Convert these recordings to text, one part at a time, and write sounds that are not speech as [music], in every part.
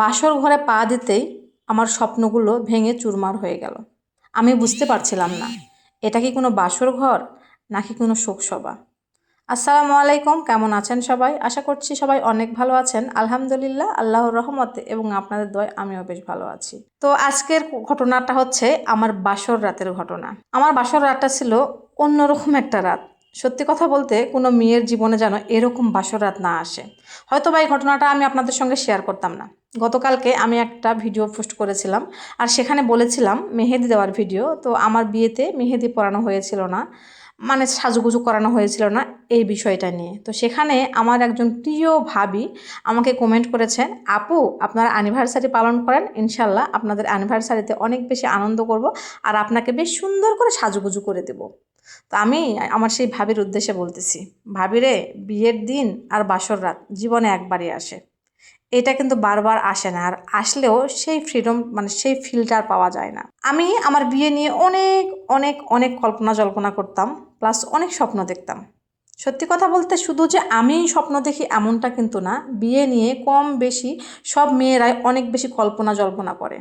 বাসর ঘরে পা দিতেই আমার স্বপ্নগুলো ভেঙে চুরমার হয়ে গেল। আমি বুঝতে পারছিলাম না, এটা কি কোনো বাসর ঘর নাকি কোনো শোকসভা? আসসালামু আলাইকুম, কেমন আছেন সবাই? আশা করছি সবাই অনেক ভালো আছেন। আলহামদুলিল্লাহ, আল্লাহর রহমতে এবং আপনাদের দয় আমিও বেশ ভালো আছি। তো আজকের ঘটনাটা হচ্ছে আমার বাসর রাতের ঘটনা। আমার বাসর রাতটা ছিল অন্যরকম একটা রাত। সত্যি কথা বলতে কোনো মেয়ের জীবনে যেন এরকম বাসর রাত না আসে। হয়তো বা এই ঘটনাটা আমি আপনাদের সঙ্গে শেয়ার করতাম না। গতকালকে আমি একটা ভিডিও পোস্ট করেছিলাম আর সেখানে বলেছিলাম মেহেদি দেওয়ার ভিডিও তো আমার বিয়েতে মেহেদি পরানো হয়েছিল না মানে সাজুগুজু করানো হয়েছিল না এই বিষয়টা নিয়ে। তো সেখানে আমার একজন প্রিয় ভাবি আমাকে কমেন্ট করেছেন, আপু, আপনারা অ্যানিভার্সারি পালন করেন ইনশাল্লাহ আপনাদের অ্যানিভার্সারিতে অনেক বেশি আনন্দ করব আর আপনাকে বেশ সুন্দর করে সাজুগুজু করে দেব। তো আমি আমার সেই ভাবির উদ্দেশ্যে বলতেছি, ভাবিরে, বিয়ের দিন আর বাসর রাত জীবনে একবারই আসে। এটা কিন্তু বারবার আসে না, আর আসলেও সেই ফ্রিডম মানে সেই ফিল্টার পাওয়া যায় না। আমি আমার বিয়ে নিয়ে অনেক অনেক অনেক কল্পনা জল্পনা করতাম প্লাস অনেক স্বপ্ন দেখতাম। সত্যি কথা বলতে শুধু যে আমিই স্বপ্ন দেখি এমনটা কিন্তু না, বিয়ে নিয়ে কম বেশি সব মেয়েরাই অনেক বেশি কল্পনা জল্পনা করে।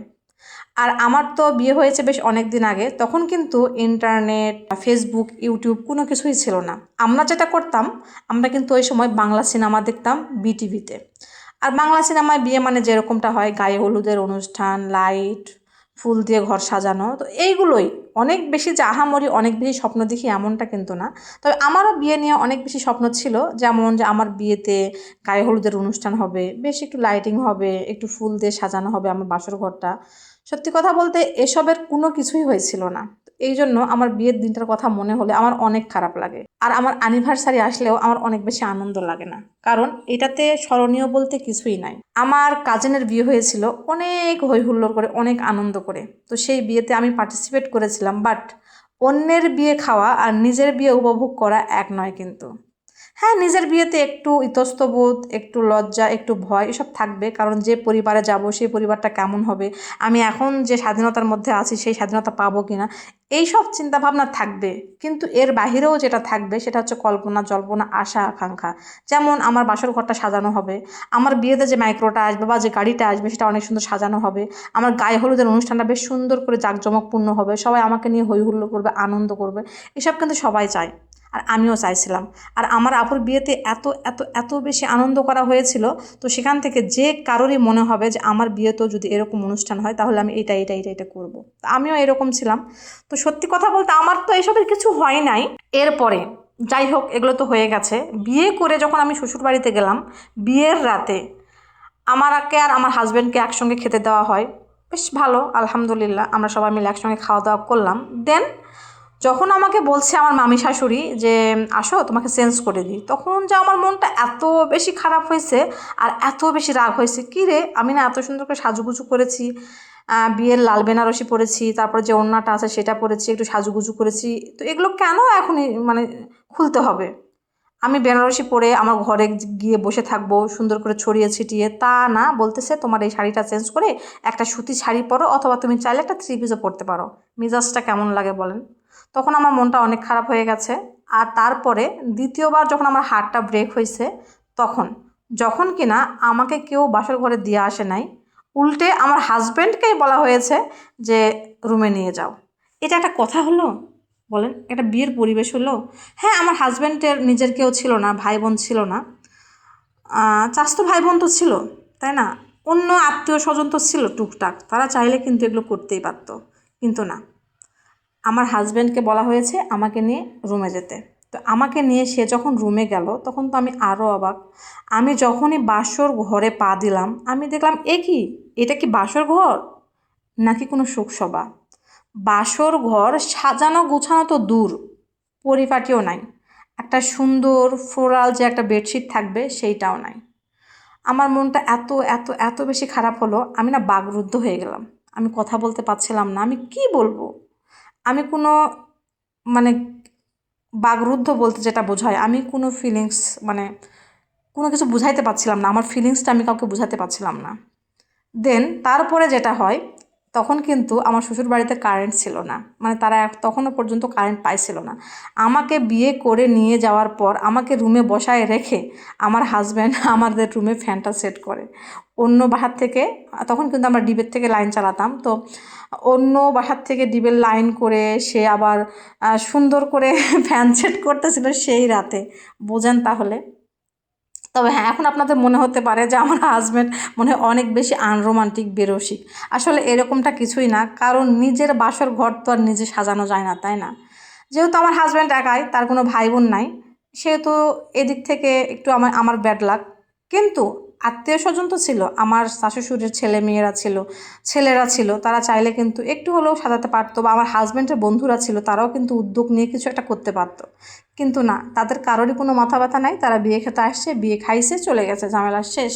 আর আমার তো বিয়ে হয়েছে বেশ অনেক দিন আগে, তখন কিন্তু ইন্টারনেট ফেসবুক ইউটিউব কোনো কিছুই ছিল না। আমরা যেটা করতাম, আমরা কিন্তু ওই সময় বাংলা সিনেমা দেখতাম বিটিভিতে আর বাংলা সিনেমায় বিয়ে মানে যেরকমটা হয়, গায়ে হলুদের অনুষ্ঠান লাইট ফুল দিয়ে ঘর সাজানো, তো এইগুলোই। অনেক বেশি যে আহামরি, অনেক বেশি স্বপ্ন দেখি এমনটা কিন্তু না। তবে আমারও বিয়ে নিয়ে অনেক বেশি স্বপ্ন ছিল, যেমন যে আমার বিয়েতে গায়ে হলুদের অনুষ্ঠান হবে, বেশ একটু লাইটিং হবে, একটু ফুল দিয়ে সাজানো হবে আমার বাসর ঘরটা। সত্যি কথা বলতে এসবের কোনো কিছুই হয়েছিল না। এই জন্য আমার বিয়ের দিনটার কথা মনে হলে আমার অনেক খারাপ লাগে। আর আমার অ্যানিভার্সারি আসলেও আমার অনেক বেশি আনন্দ লাগে না। কারণ এটাতে স্মরণীয় বলতে কিছুই নাই। আমার কাজিনের বিয়ে হয়েছিল অনেক হই হুল্লোড় করে, অনেক আনন্দ করে। তো সেই বিয়েতে আমি পার্টিসিপেট করেছিলাম বাট অন্যের বিয়ে খাওয়া আর নিজের বিয়ে উপভোগ করা এক নয় কিন্তু। হ্যাঁ নিজের বিয়েতে একটু ইতস্তবোধ, একটু লজ্জা, একটু ভয় এসব থাকবে। কারণ যে পরিবারে যাব, সেই পরিবারটা কেমন হবে? আমি এখন যে স্বাধীনতার মধ্যে আছি, সেই স্বাধীনতা পাবো কি না এইসব চিন্তাভাবনা থাকবে। কিন্তু এর বাহিরেও যেটা থাকবে, সেটা হচ্ছে কল্পনা, জল্পনা, আশা, আকাঙ্ক্ষা। যেমন আমার বাসর ঘরটা সাজানো হবে। আমার বিয়েতে যে মাইক্রোটা আসবে বা যে গাড়িটা আসবে, সেটা অনেক সুন্দর সাজানো হবে। আমার গায়ে হলুদের অনুষ্ঠানটা বেশ সুন্দর করে জাঁকজমকপূর্ণ হবে। সবাই আমাকে নিয়ে হই হুল্লো করবে, আনন্দ করবে। এসব কিন্তু সবাই চায়। আর আমিও চাইছিলাম। আর আমার আপুর বিয়েতে এত এত এত বেশি আনন্দ করা হয়েছিল, তো সেখান থেকে যে কারোরই মনে হবে যে আমার বিয়েতেও যদি এরকম অনুষ্ঠান হয়, তাহলে আমি এটা এটা এটা এটা করব। আমিও এরকম ছিলাম। তো সত্যি কথা বলতে আমার তো এসবের কিছু হয় নাই। এরপরে, যাই হোক, এগুলো তো হয়ে গেছে। বিয়ে করে যখন আমি শ্বশুর বাড়িতে গেলাম, বিয়ের রাতে আমারকে আর আমার হাজব্যান্ডকে একসঙ্গে খেতে দেওয়া হয়। বেশ ভালো, আলহামদুলিল্লাহ, আমরা সবাই মিলে একসঙ্গে খাওয়া দাওয়া করলাম। দেন যখন আমাকে বলছে আমার মামি শাশুড়ি যে, আসো, তোমাকে চেঞ্জ করে দিই। তখন যে আমার মনটা এত বেশি খারাপ হয়েছে আর এত বেশি রাগ হয়েছে। কী রে? আমি না এত সুন্দর করে সাজুগুজু করেছি। বিয়ের লাল বেনারসি পরেছি, তারপর যে ওড়নাটা আছে সেটা পরেছি, একটু সাজুগুজু করেছি। তো এগুলো কেন এখনই মানে খুলতে হবে? আমি বেনারসি পরে আমার ঘরে গিয়ে বসে থাকব, সুন্দর করে ছড়িয়ে ছিটিয়ে, তা না বলতেছে তোমার এই শাড়িটা চেঞ্জ করে একটা সুতি শাড়ি পরো, অথবা তুমি চাইলে একটা থ্রি পিসও পরতে পারো। মিজাজটা কেমন লাগে বলেন? তখন আমার মনটা অনেক খারাপ হয়ে গেছে। আর তারপরে দ্বিতীয়বার যখন আমার হার্টটা ব্রেক হয়েছে, তখন, যখন কিনা আমাকে কেউ বাসর ঘরে দিয়ে আসে নাই, উল্টে আমার হাজব্যান্ডকেই বলা হয়েছে যে, রুমে নিয়ে যাও। এটা একটা কথা হলো? বলেন, একটা বিয়ের পরিবেশ হলো? হ্যাঁ আমার হাজব্যান্ডের নিজের কেউ ছিল না ভাই বোন ছিল না। চাস্তো ভাই বোন তো ছিল, তাই না? অন্য আত্মীয় স্বজন তো ছিল টুকটাক, তারা চাইলে কিন্তু এগুলো করতেই পারতো, কিন্তু না। আমার হাজব্যান্ডকে বলা হয়েছে আমাকে নিয়ে রুমে যেতে। তো আমাকে নিয়ে সে যখন রুমে গেল, তখন তো আমি আরও অবাক। আমি যখনই বাসর ঘরে পা দিলাম, আমি দেখলাম, এ কি? এটা কি বাসর ঘর? নাকি কোনো শোকসভা বাসর ঘর সাজানো গোছানো তো দূর, পরিপাটিও নাই। একটা সুন্দর ফ্লোরাল যে একটা বেডশিট থাকবে, সেইটাও নাই। আমার মনটা এত এত এত বেশি খারাপ হলো, আমি না বাগরুদ্ধ হয়ে গেলাম। আমি কথা বলতে পারছিলাম না, আমি কি বলব? আমি কোনো মানে বাগরুদ্ধ বলতে যেটা বোঝায়, আমি কোনো ফিলিংস মানে কোনো কিছু বুঝাইতে পারছিলাম না। আমার ফিলিংসটা আমি কাউকে বুঝাতে পারছিলাম না। দেন তারপরে যেটা হয় তখন কিন্তু আমার শ্বশুর বাড়িতে কারেন্ট ছিল না। মানে তারা তখনও পর্যন্ত কারেন্ট পাইছিল না। আমাকে বিয়ে করে নিয়ে যাওয়ার পর আমাকে রুমে বসায় রেখে আমার হাজব্যান্ড [laughs] আমাদের রুমে ফ্যানটা সেট করে। অন্য বাসার থেকে, তখন কিন্তু আমরা ডিবের থেকে লাইন চালাতাম। তো অন্য বাসার থেকে ডিবের লাইন করে সে আবার সুন্দর করে [laughs] ফ্যান সেট করতেছিল সেই রাতে। বোঝেন তাহলে? তবে হ্যাঁ এখন আপনাদের মনে হতে পারে যে আমার হাজব্যান্ড মনে হয় অনেক বেশি আনরোমান্টিক বেরসিক। আসলে এরকমটা কিছুই না, কারণ নিজের বাসর ঘর তো আর নিজে সাজানো যায় না, তাই না? যেহেতু আমার হাজব্যান্ড একাই, তার কোনো ভাই বোন নাই, সেহেতু এদিক থেকে একটু আমার আমার ব্যাড লাগ কিন্তু আত্মীয় স্বজন তো ছিল, আমার শাশুড়ির ছেলে মেয়েরা ছিল, ছেলেরা ছিল, তারা চাইলে কিন্তু একটু হলেও সাজাতে পারতো বা আমার হাজব্যান্ডের বন্ধুরা ছিল, তারাও কিন্তু উদ্যোগ নিয়ে কিছু একটা করতে পারতো। কিন্তু না, তাদের কারোরই কোনো মাথা ব্যথা নাই, তারা বিয়ে খেতে আসছে, বিয়ে খাইছে, চলে গেছে, ঝামেলা শেষ।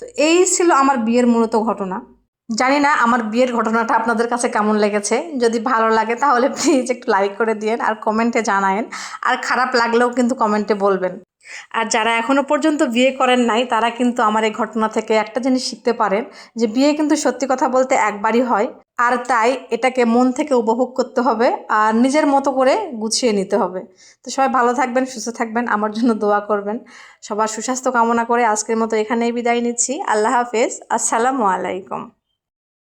তো এই ছিল আমার বিয়ের মূলত ঘটনা। জানি না আমার বিয়ের ঘটনাটা আপনাদের কাছে কেমন লেগেছে, যদি ভালো লাগে তাহলে প্লিজ একটু লাইক করে দিয়েন আর কমেন্টে জানায়েন, আর খারাপ লাগলেও কিন্তু কমেন্টে বলবেন। আর যারা এখনও পর্যন্ত বিয়ে করেন নাই, তারা কিন্তু আমার এই ঘটনা থেকে একটা জিনিস শিখতে পারেন, যে বিয়ে কিন্তু সত্যি কথা বলতে একবারই হয়। আর তাই এটাকে মন থেকে উপভোগ করতে হবে আর নিজের মতো করে গুছিয়ে নিতে হবে। তো সবাই ভালো থাকবেন, সুস্থ থাকবেন, আমার জন্য দোয়া করবেন। সবার সুস্বাস্থ্য কামনা করে আজকের মতো এখানেই বিদায় নিচ্ছি। আল্লাহ হাফেজ। আসসালামু আলাইকুম।